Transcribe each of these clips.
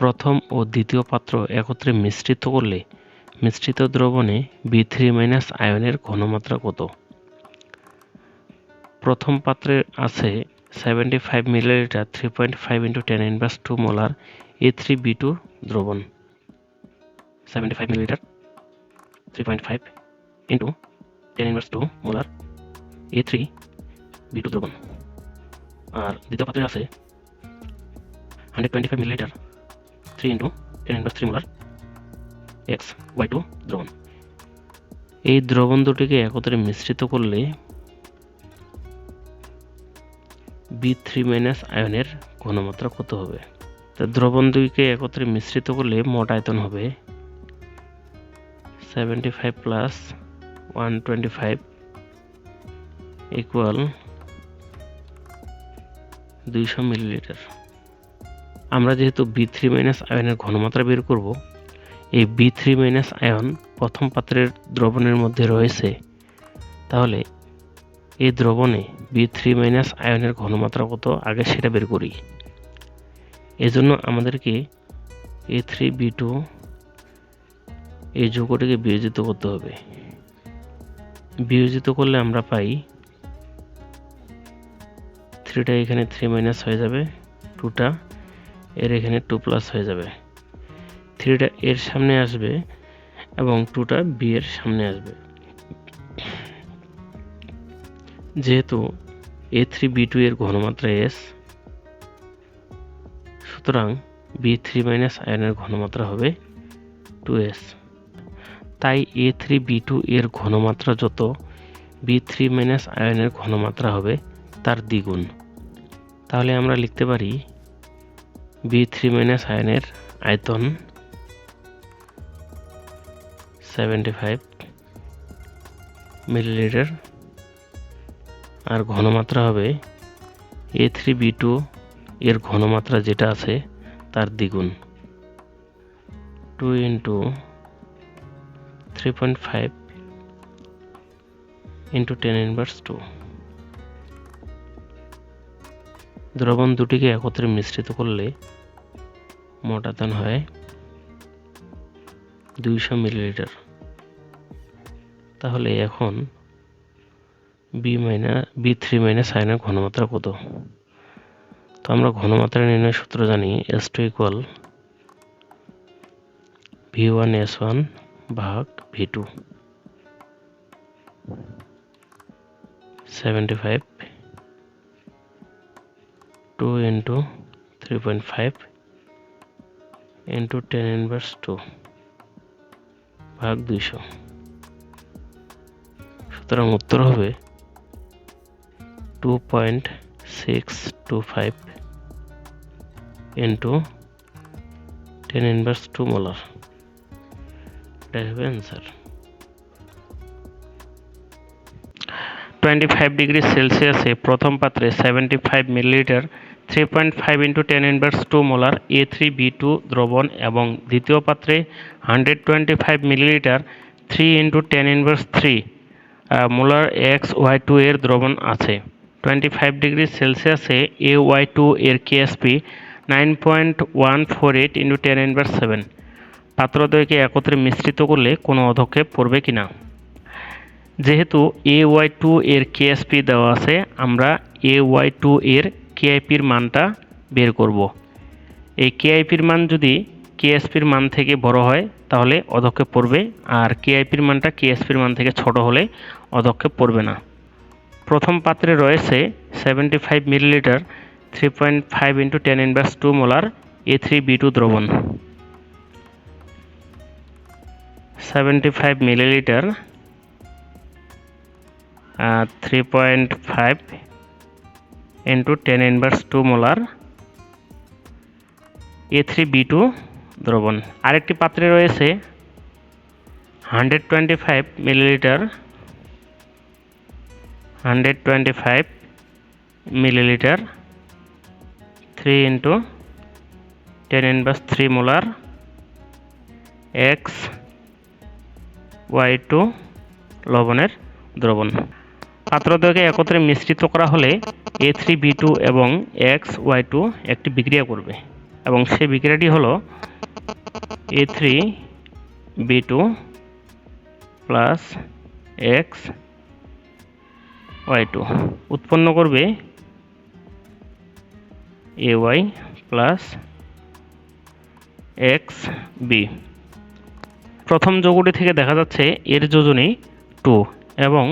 প্রথম ও দ্বিতীয় পাত্র একত্রে মিশ্রিত করলে মিশ্রিত দ্রবণে বি থ্রি মাইনাস আয়নের ঘনমাত্রা কত? প্রথম পাত্রে আছে seventy five millilitre three point five into ten inverse two molar A three B two দ্রবণ। Seventy five millilitre three point five into ten inverse two molar A three B two দ্রবণ। আর দ্বিতীয় পাত্রে আছে hundred twenty five millilitre three into ten inverse three molar X Y two দ্রবণ এই দ্রবণ দুটিকে একত্রে মিশ্রিত করলে বি থ্রি মাইনাস আয়নের ঘনমাত্রা কত হবে? তো দ্রবণ দুইকে একত্রে মিশ্রিত করলে মোট আয়তন হবে seventy five plus one twenty five equal দুইশো মিলিলিটার আমরা যেহেতু বি থ্রি মাইনাস আয়নের ঘনমাত্রা বের করব, এই বি থ্রি মাইনাস আয়ন প্রথম পাত্রের দ্রবণের মধ্যে রয়েছে, তাহলে এই দ্রবণে বি থ্রি মাইনাস আয়নের ঘনমাত্রা কত? আগে সেটা বের করি। এজন্য আমাদেরকে এ থ্রি বি টু এই যৌগটিকে বিয়োজিত করতে হবে। বিয়োজিত করলে আমরা পাই থ্রিটা এখানে থ্রি মাইনাস হয়ে যাবে টুটা এর এখানে টু প্লাস হয়ে যাবে। থ্রিটা এর সামনে আসবে এবং টুটা বি এর সামনে আসবে। যেহেতু এ থ্রি বি টু এর ঘনমাত্রা এস সুতরাং বি থ্রি মাইনাস আয়নের ঘনমাত্রা হবে টু এস তাই এ থ্রি বি টু এর ঘনমাত্রা যত বি থ্রি মাইনাস আয়নের ঘনমাত্রা হবে তার দ্বিগুণ। তাহলে আমরা লিখতে পারি বি থ্রি মাইনাস আয়নের আয়তন সেভেন্টি ফাইভ মিলিলিটার আর ঘনমাত্রা হবে এ থ্রি বি টু এর ঘনমাত্রা যেটা আছে তার দ্বিগুণ। Two into three point five into ten inverse two দ্রবণ দুটিকে একত্রে মিশ্রিত করলে মোট আয়তন হয় দুইশো মিলিলিটার। তাহলে এখন b minus b three minus আয়নের ঘনমাত্রা কত? তো আমরা ঘনমাত্রা নির্ণয় সূত্র জানি S two equal V one S one ভাগ V two seventy five two into three point five into ten inverse two ভাগ দুইশো। সুতরাং উত্তর হবে two point six two five into ten inverse two molar এটাই হবে অ্যান্সার টোয়েন্টি ফাইভ ডিগ্রি সেলসিয়াসে প্রথম পাত্রে seventy five millilitre three point five into ten inverse two molar A three B two দ্রবণ এবং দ্বিতীয় পাত্রে hundred twenty five millilitre three into ten inverse three molar X Y two এর দ্রবণ আছে। টোয়েন্টি ফাইভ ডিগ্রি সেলসিয়াসে A Y two এর KSP nine point one four eight into ten inverse seven পাত্রদ্বয়কে একত্রে মিশ্রিত করলে কোনো অধক্ষেপ পড়বে কি না যেহেতু এ ওয়াই টু এর কেএসপি দেওয়া আছে, আমরা এ ওয়াই টু এর কেআইপির মানটা বের করব। এই কেআইপির মান যদি কেএসপির মান থেকে বড় হয়, তাহলে অধক্ষেপ পড়বে আর কেআইপির মানটা কেএসপির মান থেকে ছোট হলে অধক্ষেপ পড়বে না। প্রথম পাত্রে রয়েছে seventy five millilitre three point five into ten inverse two molar A three B two দ্রবণ। Seventy five millilitre three point five into ten inverse two molar A three B two দ্রবণ। আরেকটি পাত্রে রয়েছে hundred twenty five millilitre hundred twenty five millilitre three into ten inverse three molar X Y two লবণের দ্রবণ। পাত্রদ্বয়কে একত্রে মিশ্রিত করা হলে এ থ্রি বি টু এবং এক্স ওয়াই টু একটি বিক্রিয়া করবে। এবং সেই বিক্রিয়াটি হলো A three B two plus X Y two উৎপন্ন করবে A Y plus X B প্রথম যৌগটি থেকে দেখা যাচ্ছে এর যোজনী টু এবং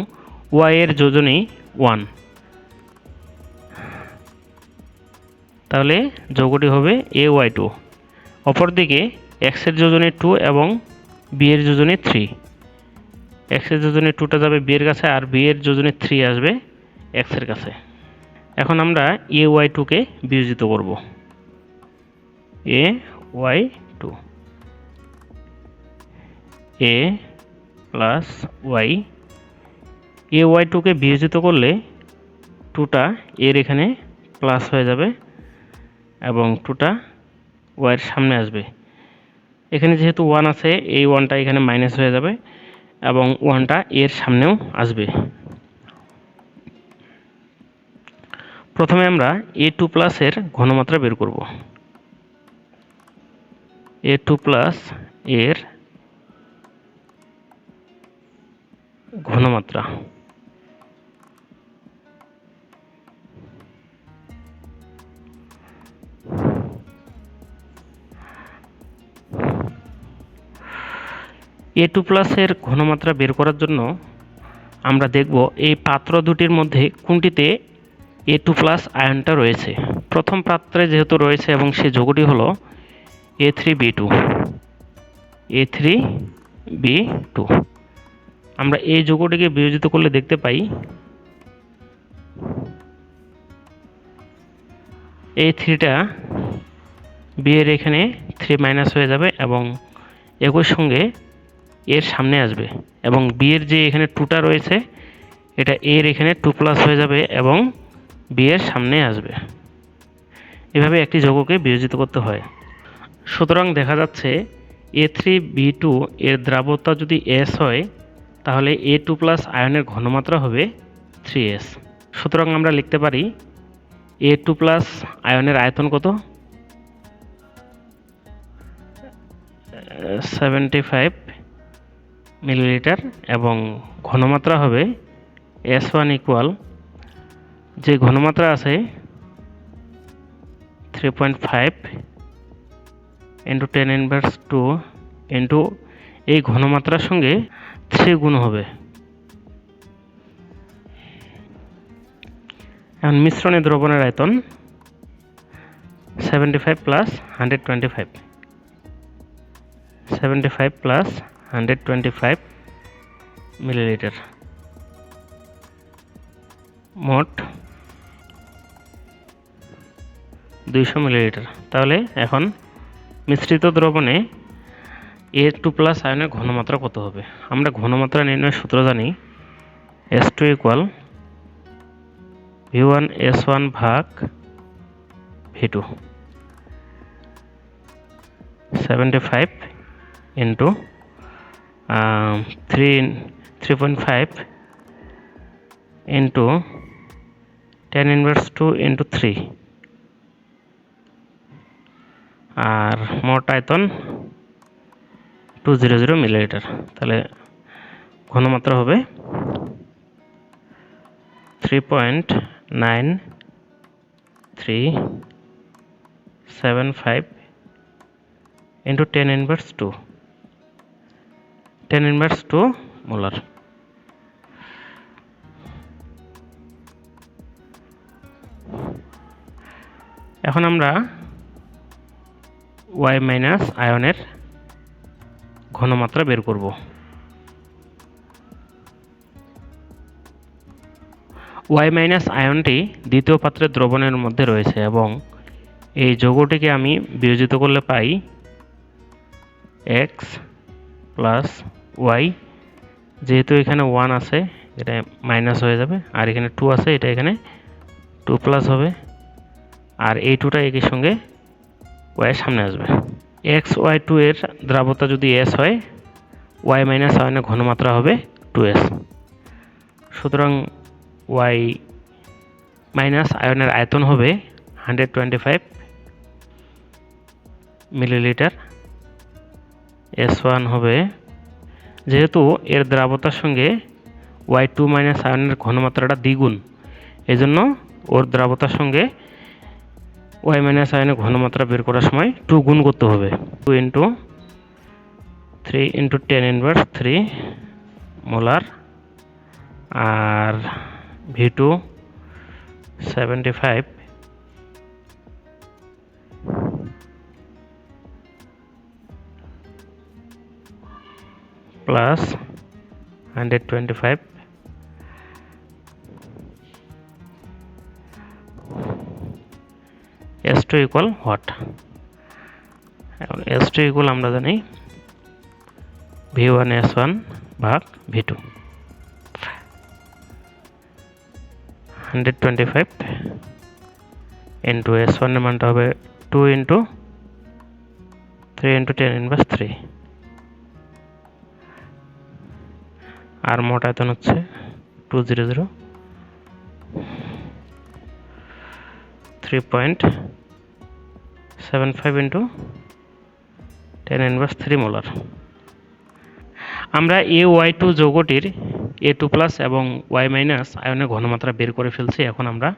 ওয়াই এর যোজনী ওয়ান তাহলে যৌগটি হবে এ ওয়াই টু অপরদিকে এক্সের যোজনী টু এবং বিয়ের যোজনী থ্রি এক্সের যোজনী টুটা যাবে বিয়ের কাছে আর বিয়ের যোজনী থ্রি আসবে এক্সের কাছে। এখন আমরা এ ওয়াই টুকে বিয়োজিত করব। A Y two A plus Y A Y টুকে বিয়োজিত করলে টুটা এর এখানে প্লাস হয়ে যাবে এবং টুটা ওয়াইয়ের সামনে আসবে। এখানে যেহেতু ওয়ান আছে, এই ওয়ানটা এখানে মাইনাস হয়ে যাবে এবং ওয়ানটা এর সামনেও আসবে। প্রথমে আমরা এ টু প্লাসের ঘনমাত্রা বের করব। এ টু প্লাস এর ঘনমাত্রা। এ টু প্লাসের ঘনমাত্রা বের করার জন্য আমরা দেখব এই পাত্র দুটির মধ্যে কোনটিতে এ টু প্লাস আয়নটা রয়েছে। প্রথম পাত্রে যেহেতু রয়েছে এবং সে যোগটি হলো A three B two A three B two আমরা এই যোগটিকে বিয়োজিত করলে দেখতে পাই এই থ্রিটা বি এর এখানে থ্রি মাইনাস হয়ে যাবে এবং একই সঙ্গে এর সামনে আসবে এবং বি এর যে এখানে টুটা রয়েছে, এটা এর এখানে টু প্লাস হয়ে যাবে এবং বি এর সামনে আসবে। এভাবে একটি যৌগকে বিয়োজিত করতে হয়। সুতরাং দেখা যাচ্ছে এ থ্রি বি টু এর দ্রাবতা যদি এস হয়, তাহলে এ টু প্লাস আয়নের ঘনমাত্রা হবে থ্রি এস সুতরাং আমরা লিখতে পারি এ টু প্লাস আয়নের আয়তন কত? সেভেন্টি ফাইভ মিলিলিটার এবং ঘনমাত্রা হবে এস ওয়ান ইকুয়াল যে ঘনমাত্রা আছে three point five into ten inverse two into এই ঘনমাত্রার সঙ্গে থ্রি গুণ হবে। এখন মিশ্রণে দ্রবণের আয়তন seventy five plus hundred twenty five seventy five plus hundred twenty five millilitre. মোট দুইশো মিলিলিটার। তাহলে এখন মিশ্রিত দ্রবণে এ টু প্লাস আয়নের ঘনমাত্রা কত হবে? আমরা ঘনমাত্রা নির্ণয়ের সূত্র জানি S two equal V one, S one ভাগ V two. Seventy five into three three point five into ten inverse two into three আর মোট আয়তন টু জিরো জিরো মিলিলিটার তাহলে ঘনমাত্রা হবে three point nine three seven five into ten inverse two ten inverse two molar এখন আমরা Y minus আয়নের ঘনমাত্রা বের করব। ওয়াই মাইনাস আয়নটি দ্বিতীয় পাত্রের দ্রবণের মধ্যে রয়েছে এবং এই যৌগটিকে আমি বিয়োজিত করলে পাই এক্স প্লাস ওয়াই যেহেতু এখানে ওয়ান আছে, এটা মাইনাস হয়ে যাবে, আর এখানে টু আছে, এটা এখানে টু প্লাস হবে, আর এই টুটা একই সঙ্গে ওয়াইয়ের সামনে আসবে। এক্স ওয়াই টু এর দ্রাবতা যদি এস হয় ওয়াই মাইনাস আয়নের ঘনমাত্রা হবে টু এস সুতরাং ওয়াই মাইনাস আয়নের আয়তন হবে hundred twenty five millilitre S one হবে যেহেতু এর দ্রাবতার সঙ্গে ওয়াই টু মাইনাস আয়নের ঘনমাত্রাটা দ্বিগুণ, এজন্য ওর দ্রাবতার সঙ্গে ওয়াই মাইনাস আয়নের ঘনমাত্রা বের করার সময় টু গুণ করতে হবে। Two into three into ten inverse three molar R V two seventy five plus hundred twenty five S two equal what এখন এস টু ইকুয়াল আমরা জানি ভি ওয়ান এস ওয়ান ভাগ V two hundred twenty five into S ওয়ানের মানটা হবে two into three into ten inverse three আর মোট আয়তন হচ্ছে two zero zero three point seven five into ten inverse three molar আমরা এ ওয়াই টু যৌগটির A two plus এবং Y minus আয়নের ঘনমাত্রা বের করে ফেলছি, এখন আমরা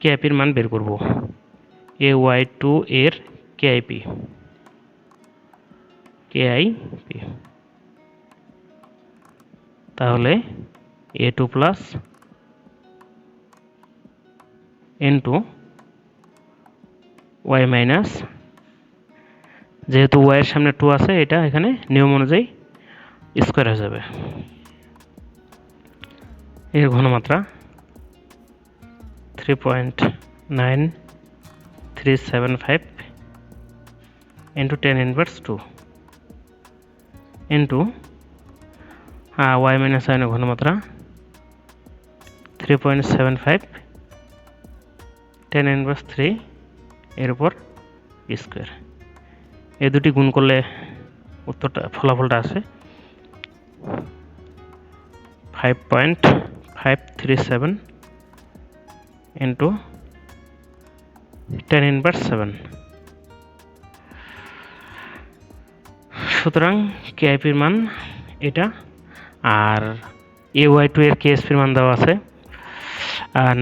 কেআইপির মান বের করব। এ ওয়াই টু এর কেআইপি কেআইপি তাহলে A two plus into Y minus যেহেতু ওয়াইয়ের সামনে টু আছে, এটা এখানে নিয়ম অনুযায়ী স্কোয়ার হয়ে যাবে। এর ঘনমাত্রা three point nine three seven five into ten inverse two into Y minus আইনের ঘনমাত্রা three point seven five ten inverse three এর উপর স্কোয়ার এই দুটি গুণ করলে উত্তরটা, ফলাফলটা আছে five point five three seven into ten inverse seven সুতরাং কেআইপির মান এটা আর এ ওয়াই টু এর কেএসপির মান দেওয়া আছে?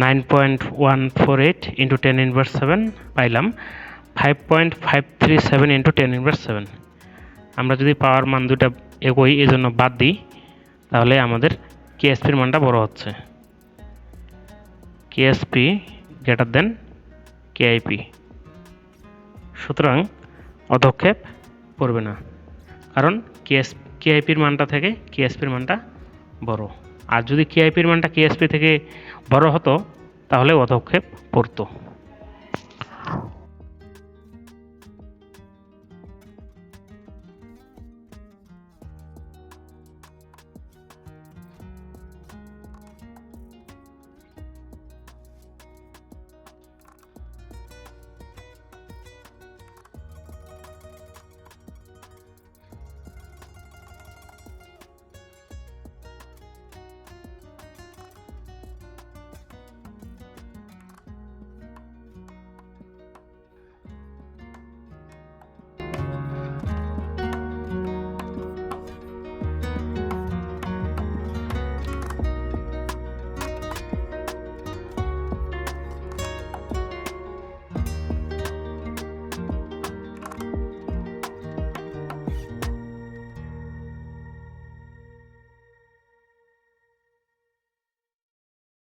Nine point one four eight into ten inverse seven পাইলাম। Five point five three seven into ten inverse seven আমরা যদি পাওয়ার মান দুটা একই এই জন্য বাদ দিই, তাহলে আমাদের কেএসপির মানটা বড় হচ্ছে। কেএসপি গ্রেটার দেন কেআইপি সুতরাং অধক্ষেপ পড়বে না। কারণ কেএস কেআইপির মানটা থেকে কেএসপির মানটা বড়। আর যদি কেআইপির মানটা কেএসপি থেকে বড় হতো, তাহলে অধক্ষেপ পড়তো